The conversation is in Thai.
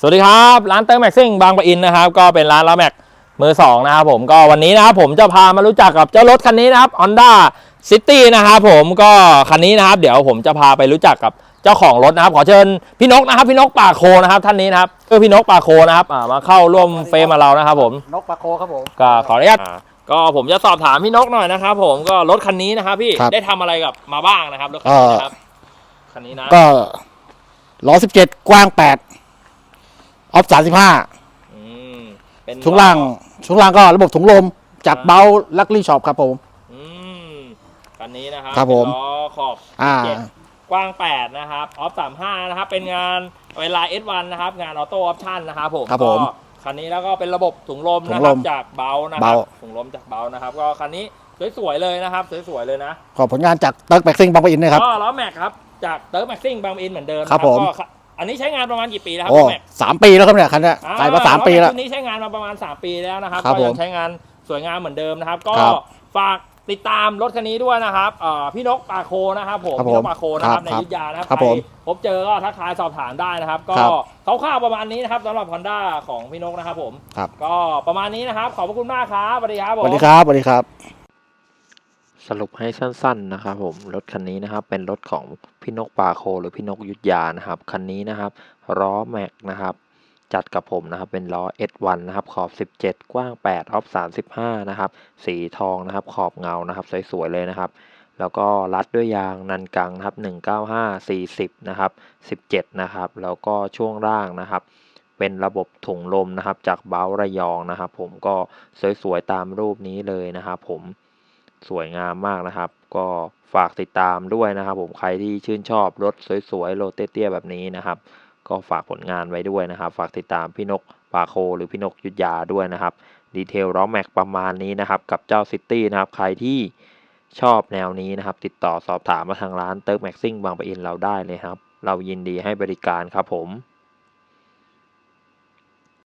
สวัสดีครับ ร้านเติมแม็กซิ่งบางปะอินนะครับ ก็เป็นร้านล้อแม็กมือสองนะครับผมก็วันนี้นะครับผมจะพามารู้จักกับเจ้ารถคันนี้นะครับ Honda City นะครับผมก็คันนี้นะครับ เดี๋ยวผมจะพาไปรู้จักกับเจ้าของรถนะครับ ขอเชิญพี่นกนะครับ พี่นกป่าโคนะครับ ท่านนี้นะครับคือพี่นกป่าโคนะครับอ่ามาเข้าร่วมเฟรมมาเรานะครับ ผมนกปลาโคครับผม ก็ขออนุญาตอ่าก็ผมจะสอบถามพี่นกหน่อยนะครับผมก็รถคันนี้นะครับ พี่ครับ ได้ทำอะไรกับมาบ้างนะครับรถคันนี้นะครับคันนี้นะก็ล้อสิบเจ็ดกว้างแปด ออฟสามสิบห้าอืมเป็นช่วงล่างช่วงล่างก็ระบบถุงลมจากเบลลักลี่ช็อปครับผม อืมคันนี้นะครัครับผม เป็นล้อขอบอ่า เจ็ดกว้าง 8 นะครับออฟ35 นะครับ เป็นงานเวลา S1 นะครับ งานออโต้ออปชั่นนะครับผมครับผมก็คันนี้แล้วก็เป็นระบบถุงลมถุนะงคลรับมจากเบลนะคเบารับถุงลมจากเบลนะครับ ก็คันนี้สวยๆเลยนะครับ สวยๆเลยนะ ขอผลงานจากเติร์กแบ็กซิงบางปะอินนะครับ ก็ล้อแม็กครับ จากเติร์กแม็กซิ่งบางอินเหมือนเดิมนะครับผม ก็ อันนี้ใช้งานประมาณกี่ปีแล้วครับโอ้ล้อแม็กสามปีแล้วครับเนี่ยคันเนี้ยใส่มาสามปีแล้ว ชุดนี้ใช้งานมาประมาณ 3 ปีแล้วนะครับครับก็ยัผมใช้งานสวยงามเหมือนเดิมนะครับ ก็ครับฝากติดตามรถคันนี้ด้วยนะครับเอ่อพี่นกปาโคนะครับผมครับพี่นผมกปาโคนะครับครับในอยุทธยานะครับครับใครผมพบเจอก็ทักทายสอบถามได้นะครับ ก็ครับคร่าวๆประมาณนี้นะครับสำหรับ Honda ของพี่นกนะครับผมครับ ก็ประมาณนี้นะครับ ขอบพระคุณมากครับสวัสดีครับผสม วัสดีครับสวัสดีครับ สรุปให้สั้นๆนะครับผมรถคันนี้นะครับเป็นรถของพี่นกปาโคหรือพี่นกยุทธยานะครับคันนี้นะครับล้อแม็กนะครับจัดกับผมนะครับเป็นล้อ S1 นะครับขอบ 17 กว้าง 8 ออฟ 35 นะครับสีทองนะครับขอบเงานะครับสวยๆเลยนะครับ แล้วก็รัดด้วยยางนันกังนะครับ 195 40 นะครับ 17 นะครับ แล้วก็ช่วงล่างนะครับเป็นระบบถุงลมนะครับจากเบ้าระยองนะครับ ผมก็สวยๆตามรูปนี้เลยนะครับผม สวยงามมากนะครับ ก็ฝากติดตามด้วยนะครับ ผมใครที่ชื่นชอบรถสวยๆ โรเตเตี้ยแบบนี้นะครับ ก็ฝากผลงานไว้ด้วยนะครับ ฝากติดตามพี่นกปาโค หรือพี่นกยุทธยาด้วยนะครับ ดีเทลล้อแม็กประมาณนี้นะครับ กับเจ้าซิตี้นะครับ ใครที่ชอบแนวนี้นะครับ ติดต่อสอบถามมาทางร้านเติร์กแม็กซิ่งบางปะอินเราได้เลยครับ เรายินดีให้บริการครับผม